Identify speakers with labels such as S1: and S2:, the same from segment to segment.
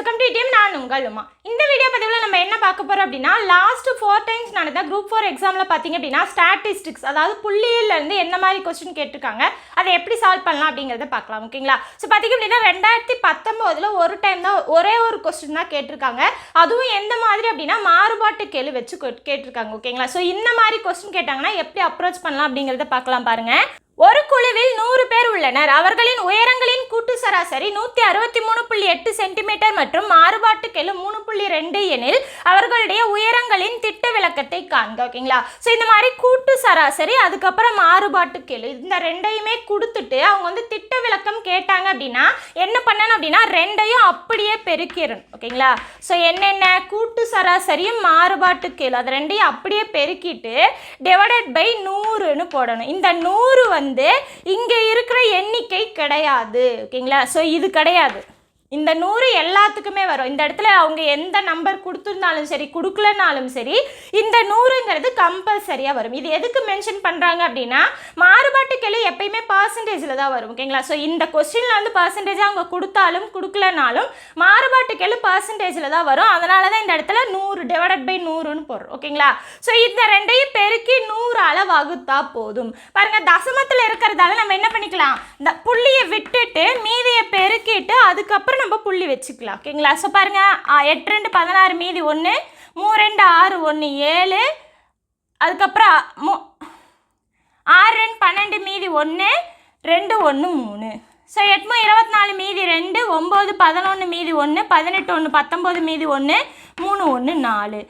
S1: Welcome to team நான் உங்கள் உமா. இந்த வீடியோ பதிவில் நம்ம என்ன பார்க்க போறோம் அப்படின்னா லாஸ்ட் ஃபோர் டைம்ஸ் நடந்த குரூப் ஃபோர் எக்ஸாமில் பார்த்தீங்க அப்படின்னா ஸ்டாட்டிஸ்டிக்ஸ் அதாவது புள்ளியில இருந்து என்ன மாதிரி கொஸ்டின் கேட்டிருக்காங்க அதை எப்படி சால்வ் பண்ணலாம் அப்படிங்கிறத பார்க்கலாம் ஓகேங்களா ஸோ பார்த்தீங்க அப்படின்னா ரெண்டாயிரத்தி பத்தொம்போதில் ஒரு டைம் தான் ஒரே ஒரு கொஸ்டின் தான் கேட்டிருக்காங்க. அதுவும் எந்த மாதிரி அப்படின்னா மாறுபாட்டு கேள்வி வச்சு கேட்டிருக்காங்க ஓகேங்களா ஸோ இந்த மாதிரி கொஸ்டின் கேட்டாங்கன்னா எப்படி அப்ரோச் பண்ணலாம் அப்படிங்கிறத பார்க்கலாம் பாருங்க. ஒரு குழுவில் நூறு பேர் உள்ளனர். அவர்களின் உயரங்களின் கூட்டு சராசரி நூற்றி அறுபத்தி மூணு புள்ளி எட்டு சென்டிமீட்டர் மற்றும் மாறுபாட்டு கெழு மூணு புள்ளி ரெண்டு எனில் அவர்களுடைய உயரங்களின் திட்ட விளக்கத்தை காண்க ஓகேங்களா? ஸோ இந்த மாதிரி கூட்டு சராசரி அதுக்கப்புறம் மாறுபாட்டு கெழு இந்த ரெண்டையுமே கொடுத்துட்டு அவங்க வந்து திட்ட விளக்கம் கேட்டாங்க அப்படின்னா என்ன பண்ணணும் அப்படின்னா ரெண்டையும் அப்படியே பெருக்கிடணும் ஓகேங்களா? ஸோ என்னென்ன? கூட்டு சராசரியும் மாறுபாட்டு கெழு அது ரெண்டையும் அப்படியே பெருக்கிட்டு டிவைடட் பை நூறுன்னு போடணும். இந்த நூறு வந்து இங்கே இருக்கிற எண்ணிக்கை கிடையாது ஓகேங்களா ஸோ இது கிடையாது. இந்த நூறு எல்லாத்துக்குமே வரும். இந்த இடத்துல அவங்க எந்த நம்பர் கொடுத்துருந்தாலும் சரி கொடுக்கலனாலும் சரி இந்த நூறுங்கிறது கம்பல்சரியாக வரும். இது எதுக்கு மென்ஷன் பண்ணுறாங்க அப்படின்னா மாறுபாட்டு கேள்வி எப்பயுமே பர்சன்டேஜில் தான் வரும் ஓகேங்களா ஸோ இந்த கொஸ்டினில் வந்து பர்சன்டேஜ் அவங்க கொடுத்தாலும் கொடுக்கலனாலும் மாறுபாட்டு கேள்வி பர்சன்டேஜில் தான் வரும். அதனால தான் இந்த இடத்துல நூறு டிவைடட் பை நூறுன்னு போடுறோம் ஓகேங்களா ஸோ இந்த ரெண்டையும் பெருக்கி நூறால் வகுத்தா போதும். பாருங்கள் தசமத்தில் இருக்கிறதால நம்ம என்ன பண்ணிக்கலாம்? இந்த புள்ளியை விட்டுட்டு மீதியை பெருக்கிட்டு அதுக்கப்புறம் நம்ம புள்ளி வச்சுக்கலாம். ஓகேங்களா? ஸோ பாருங்கள் எட்டு ரெண்டு பதினாறு மீதி ஒன்று மூ ரெண்டு ஆறு ஒன்று ஏழு அதுக்கப்புறம் மூ ஆறு ரெண்டு பன்னெண்டு மீதி ஒன்று ரெண்டு ஒன்று மூணு. ஸோ எட்மோ இருபத்தி நாலு மீதி ரெண்டு ஒம்பது பதினொன்று மீதி ஒன்று பதினெட்டு ஒன்று பத்தொம்போது மீதி ஒன்று மூணு ஒன்று நாலு.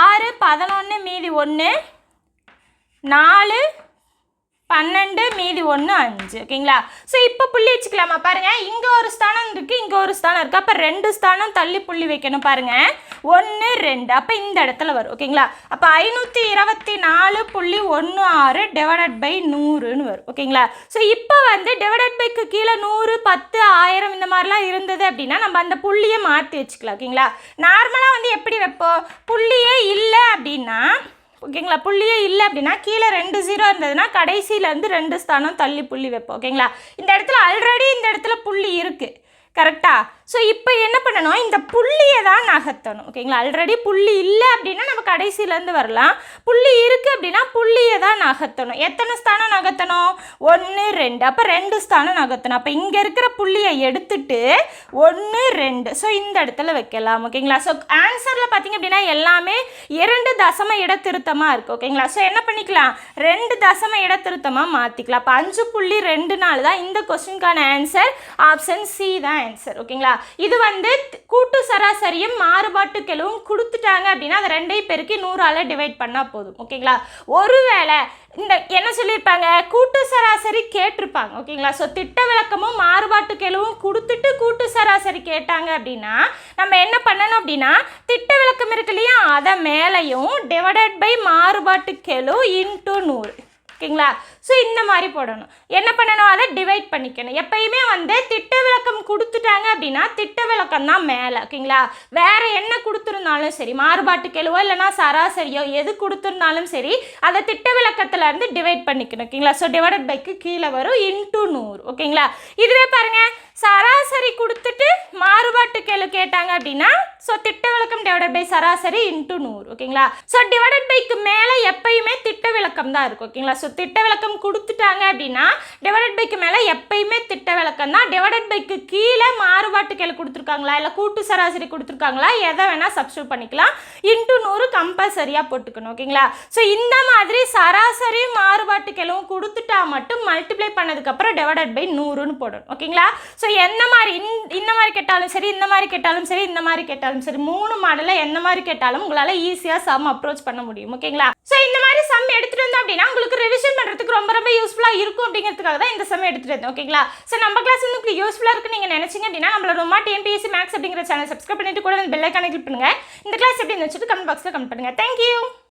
S1: ஆறு பதினொன்று மீதி ஒன்று நாலு பன்னெண்டு மீதி ஒன்று அஞ்சு. ஓகேங்களா? ஸோ இப்போ புள்ளி வச்சுக்கலாமா? பாருங்கள் இங்கே ஒரு ஸ்தானம் இருக்குது இங்கே ஒரு ஸ்தானம் இருக்குது அப்போ ரெண்டு ஸ்தானம் தள்ளி புள்ளி வைக்கணும் பாருங்கள் ஒன்று ரெண்டு. அப்போ இந்த இடத்துல வரும். ஓகேங்களா? அப்போ ஐநூற்றி இருபத்தி நாலு புள்ளி ஒன்று ஆறு டிவைடட் பை நூறுன்னு வரும். ஓகேங்களா? ஸோ இப்போ வந்து டிவைடட் பைக்கு கீழே நூறு பத்து ஆயிரம் இந்த மாதிரிலாம் இருந்தது அப்படின்னா நம்ம அந்த புள்ளியை மாற்றி வச்சுக்கலாம். ஓகேங்களா? நார்மலாக வந்து எப்படி வைப்போம்? புள்ளியே இல்லை அப்படின்னா ஓகேங்களா? புள்ளியே இல்லை அப்படின்னா கீழே ரெண்டு ஜீரோ இருந்ததுன்னா கடைசியிலேருந்து ரெண்டு ஸ்தானம் தள்ளி புள்ளி வைப்போம். ஓகேங்களா? இந்த இடத்துல ஆல்ரெடி இந்த இடத்துல புள்ளி இருக்குது கரெக்டாக ஸோ இப்போ என்ன பண்ணணும்? இந்த புள்ளியை தான் நகர்த்தணும். ஓகேங்களா ஆல்ரெடி புள்ளி இல்லை அப்படின்னா நம்ம கடைசியிலேருந்து வரலாம். புள்ளி இருக்குது அப்படின்னா புள்ளியை தான் நகர்த்தணும். எத்தனை ஸ்தானம் நகர்த்தணும்? ஒன்று ரெண்டு. அப்போ ரெண்டு ஸ்தானம் நகர்த்தணும். அப்போ இங்கே இருக்கிற புள்ளியை எடுத்துட்டு ஒன்று ரெண்டு. ஸோ இந்த இடத்துல வைக்கலாம். ஓகேங்களா ஸோ ஆன்சரில் பார்த்தீங்க அப்படின்னா எல்லாமே இரண்டு தசம இடத்திருத்தமாக இருக்குது ஓகேங்களா ஸோ என்ன பண்ணிக்கலாம்? ரெண்டு தசம இடத்திருத்தமாக மாற்றிக்கலாம் அப்போ அஞ்சு புள்ளி ரெண்டு நாள் தான் இந்த கொஸ்டினுக்கான ஆன்சர் ஆப்ஷன் சி தான் ஆன்சர் ஓகேங்களா இது வந்து கூட்டு சராசரியும் மாறுபாட்டு கெழுவும் கொடுத்துட்டாங்க அப்படின்னா அதை ரெண்டையும் பெருக்கி நூறால் டிவைட் பண்ணால் போதும். ஓகேங்களா? ஒருவேளை இந்த என்ன சொல்லியிருப்பாங்க? கூட்டு சராசரி கேட்டிருப்பாங்க. ஓகேங்களா? ஸோ திட்ட விளக்கமும் மாறுபாட்டு கெழுவும் கொடுத்துட்டு கூட்டு சராசரி கேட்டாங்க அப்படின்னா நம்ம என்ன பண்ணணும் அப்படின்னா திட்ட விளக்கம் இருக்கு இல்லையா? அதை மேலேயும் டிவைடட் பை மாறுபாட்டு கெழு இன்ட்டு நூறு. ஓகேங்களா? ஸோ இந்த மாதிரி போடணும். என்ன பண்ணணும்? அதை டிவைட் பண்ணிக்கணும். எப்பயுமே வந்து திட்ட விளக்கம் கொடுத்துட்டாங்க அப்படின்னா திட்ட விளக்கம் தான் மேலே ஓகேங்களா வேறு என்ன கொடுத்துருந்தாலும் சரி மாறுபாட்டு கெழுவோ இல்லைனா சராசரியோ எது கொடுத்துருந்தாலும் சரி அதை திட்ட விளக்கத்துல இருந்து டிவைட் பண்ணிக்கணும் ஓகேங்களா ஸோ டிவைடட் பைக்கு கீழே வரும் இன்ட்டு நூறு ஓகேங்களா இதுவே பாருங்கள் சராசரி கொடுத்துட்டு மாறுபாட்டு கேளு கேட்டாங்க அப்படின்னா ஸோ திட்ட விளக்கம் டிவைடட் பை சராசரி இன்ட்டு நூறு ஓகேங்களா ஸோ டிவைடட் பைக்கு மேலே எப்பயுமே திட்ட விளக்கம் தான் இருக்கும் ஓகேங்களா ஸோ திட்ட விளக்கம் கொடுத்துட்டாங்க அப்படின்னா டிவைடட் பைக்கு மேலே எப்பயுமே திட்ட விளக்கம் தான். டிவைடட் பைக்கு கீழே மாறுபாட்டு கேள்வி கொடுத்துருக்காங்களா? இல்லை கூட்டு சராசரி கொடுத்துருக்காங்களா? எதை வேணால் சப்ஸ்டியூட் பண்ணிக்கலாம். இன்ட்டு நூறு கம்பல்சரியாக போட்டுக்கணும் ஓகேங்களா ஸோ இந்த மாதிரி சராசரி மாறுபாட்டு கேள்வும் கொடுத்துட்டா மட்டும் மல்டிப்ளை பண்ணதுக்கப்புறம் டிவைடட் பை நூறுன்னு போடணும் ஓகேங்களா ஸோ எந்த மாதிரி இந்த- இந்த மாதிரி கேட்டாலும் சரி இந்த மாதிரி கேட்டாலும் சரி இந்த மாதிரி கேட்டாலும் சரி மூணு மாடலில் எந்த மாதிரி கேட்டாலும் உங்களால் ஈஸியாக சம் அப்ரோச் பண்ண முடியும் ஓகேங்களா ஸோ இந்த மாதிரி சம் எடுத்துகிட்டு வந்தோம் அப்படின்னா உங்களுக்கு ரிவிஷன் பண்ணுறதுக்கு ரொம்ப ரொம்ப யூஸ்ஃபுல்லாக இருக்கும் அப்படிங்கிறதுக்காக தான் இந்த சமயம் எடுத்துகிட்டு வந்தோம் ஓகேங்களா ஸோ நம்ம கிளாஸ் வந்து உங்களுக்கு யூஸ்ஃபுல்லாக இருக்குன்னு நீங்கள் நினச்சிங்க அப்படின்னா நம்மளோட ரொம்ப டிஎன்பிஎஸ்சி மேக்ஸ் அப்படிங்கிற சேனல் சப்ஸ்கிரைப் பண்ணிட்டு கூட பெல் ஐக்கானை கிளிக் பண்ணுங்க. இந்த கிளாஸ் எப்படி வச்சுட்டு கமெண்ட் பாக்ஸில் கமெண்ட் பண்ணுங்க. தேங்க்யூ